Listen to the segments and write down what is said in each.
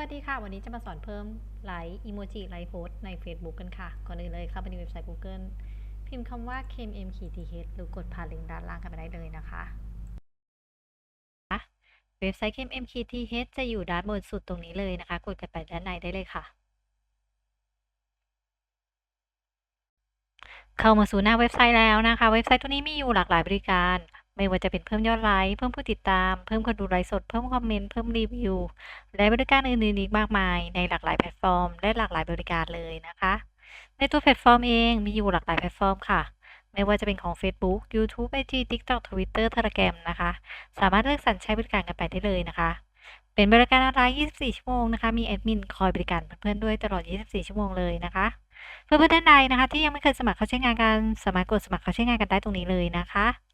วัสดีค่ะ วันนี้จะมาสอนเพิ่มไลค์อีโมจิไลค์โพสใน Facebook กันค่ะ ก่อนอื่นเลยเข้าไปในเว็บไซต์ Google พิมพ์คำว่า kmm-th หรือกดผ่านลิงก์ด้านล่างกันไปได้เลยนะคะเว็บไซต์ kmm-th จะอยู่ด้านบนสุดตรงนี้เลยนะคะ กดกันไปด้านในได้เลยค่ะ เข้ามาสู่หน้าเว็บไซต์แล้วนะคะ เว็บไซต์ตัวนี้มีอยู่หลากหลายบริการ ไม่ว่าจะเป็นเพิ่มยอดไลค์เพิ่มผู้ติดตาม เพิ่มคนดูไลฟ์สด เพิ่มคอมเมนต์ เพิ่มรีวิว และบริการอื่นๆอีกมากมาย ในหลากหลายแพลตฟอร์ม และหลากหลายบริการเลยนะคะ ในตัวแพลตฟอร์มเองมีอยู่หลากหลายแพลตฟอร์มค่ะ ไม่ว่าจะเป็นของ Facebook YouTube IG TikTok Twitter Telegram นะคะ สามารถเลือกสรรใช้บริการกันไปได้เลยนะคะ เป็นบริการออนไลน์ 24 ชั่วโมงนะคะ มีแอดมินคอยบริการเพื่อนๆด้วยตลอด 24 ชั่วโมงเลยนะคะเพื่อนๆท่านใดนะคะ ที่ยังไม่เคยสมัครเข้าใช้งานกันสามารถกดสมัครเข้าใช้งานกันได้ตรงนี้เลยนะคะ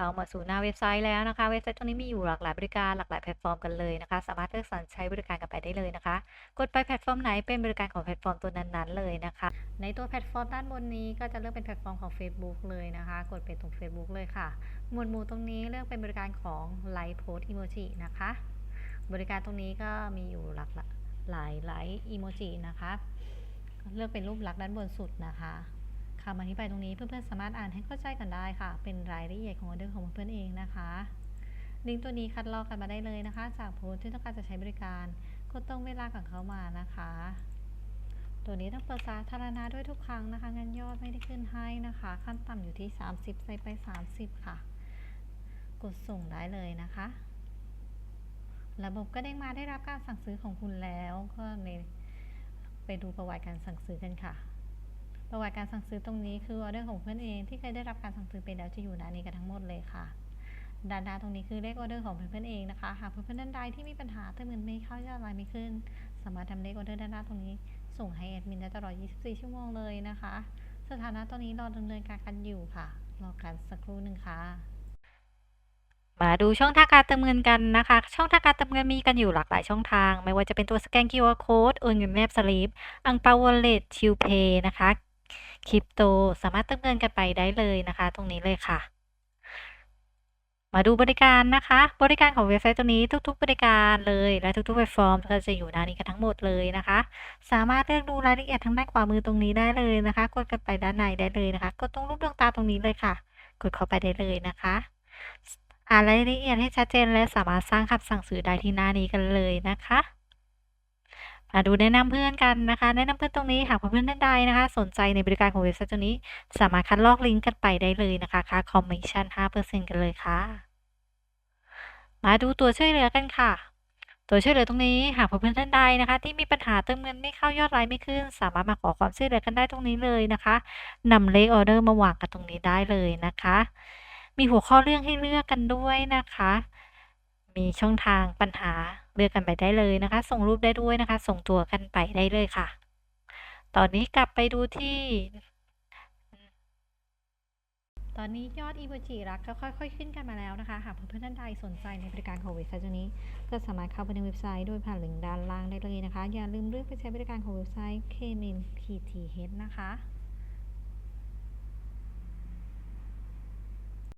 เข้ามาสู่หน้าเว็บไซต์แล้วนะคะ เว็บไซต์ตรงนี้มีอยู่หลากหลายบริการหลากหลายแพลตฟอร์มกันเลยนะคะ สามารถเลือกสรรใช้บริการกันไปได้เลยนะคะ กดไปแพลตฟอร์มไหนเป็นบริการของแพลตฟอร์มตัวนั้นๆเลยนะคะ ในตัวแพลตฟอร์มด้านบนนี้ก็จะเลือกเป็นแพลตฟอร์มของ Facebook เลยนะคะ กดไปตรง Facebook เลยค่ะ หมวดหมู่ตรงนี้เลือกเป็นบริการของไลฟ์โพสอีโมจินะคะ บริการตรงนี้ก็มีอยู่หลากหลายไลฟ์อีโมจินะคะ เลือกเป็นรูปลักษณ์ด้านบนสุดนะคะ คำอธิบายตรงนี้เพื่อนๆสามารถอ่านให้เข้าใจกันได้ค่ะ เป็นรายละเอียดของออเดอร์ของเพื่อนๆเองนะคะลิงก์ตัวนี้คัดลอกกันมาได้เลยนะคะ จากโพสที่ต้องการจะใช้บริการกดตรงเวลาของเข้ามานะคะ ตัวนี้ต้องเปิดสาธารณะด้วยทุกครั้งนะคะงั้นยอดไม่ได้ขึ้นให้นะคะ ขั้นต่ำอยู่ที่ 30ใส่ไป 30 ค่ะ กดส่งได้เลยนะคะ ระบบก็เด้งมาได้รับการสั่งซื้อของคุณแล้วก็ในไปดูประวัติการสั่งซื้อกันค่ะ ประวัติการสั่งซื้อตรงนี้คือออเดอร์ของเพื่อนเองที่เคยได้รับการสั่งซื้อไปแล้วจะอยู่หน้านี้กันทั้งหมดเลยค่ะด้านหน้าตรงนี้คือเลขออเดอร์ของเพื่อนๆเองนะคะ หากเพื่อนๆท่านใดที่มีปัญหาเติมเงินไม่เข้ายอดไลน์ไม่ขึ้น สามารถทำเลขออเดอร์ด้านหน้าตรงนี้ ส่งให้แอดมินได้ตลอด 24 ชั่วโมงเลยนะคะ สถานะตอนนี้รอดำเนินการกันอยู่ค่ะ รอกันสักครู่หนึ่งค่ะ มาดูช่องทางการเติมเงินกันนะคะ ช่องทางการเติมเงินมีกันอยู่หลากหลายช่องทาง ไม่ว่าจะเป็นตัวสแกน QR Code โอนเงินแนบสลิปอังเปาวอลเล็ตชิวเพย์นะคะ คริปโตสามารถเติมเงินกันไปได้เลยนะคะ ตรงนี้เลยค่ะ มาดูบริการนะคะ บริการของเว็บไซต์ตัวนี้ทุก ๆ บริการเลยและทุกๆแพลตฟอร์มก็จะอยู่หน้านี้กันทั้งหมดเลยนะคะ สามารถเลือกดูรายละเอียดทางด้านขวามือตรงนี้ได้เลยนะคะ กดกันไปด้านในได้เลยนะคะกดตรงรูปดวงตาตรงนี้เลยค่ะ กดเข้าไปได้เลยนะคะอ่านรายละเอียดให้ชัดเจนและสามารถสร้างคำสั่งซื้อได้ที่หน้านี้กันเลยนะคะ มาดูแนะนำเพื่อนกันนะคะ แนะนำเพื่อนตรงนี้หากเพื่อนท่านใดนะคะ สนใจในบริการของเว็บไซต์ตัวนี้ สามารถคัดลอกลิงก์กันไปได้เลยนะคะค่าคอมมิชชั่น5%กันเลยค่ะ มาดูตัวช่วยเหลือกันค่ะ ตัวช่วยเหลือตรงนี้หากเพื่อนท่านใดนะคะ ที่มีปัญหาเติมเงินไม่เข้ายอดไลน์ไม่ขึ้น สามารถมาขอความช่วยเหลือกันได้ตรงนี้เลยนะคะนำเลขออเดอร์มาวางกันตรงนี้ได้เลยนะคะ มีหัวข้อเรื่องให้เลือกกันด้วยนะคะ มีช่องทางปัญหา เลือกกันไปได้เลยนะคะ ส่งรูปได้ด้วยนะคะ ส่งตัวกันไปได้เลยค่ะ ตอนนี้กลับไปดูที่ ตอนนี้ยอดอีโมจิรักก็ค่อยๆ ขึ้นกันมาแล้วนะคะ หากเพื่อนๆท่านใดสนใจในบริการของเว็บไซต์ตัวนี้ ก็สามารถเข้าไปในเว็บไซต์โดยผ่านลิงก์ด้านล่างได้เลยนะคะ อย่าลืมเลือกไปใช้บริการของเว็บไซต์ KMPTH นะคะ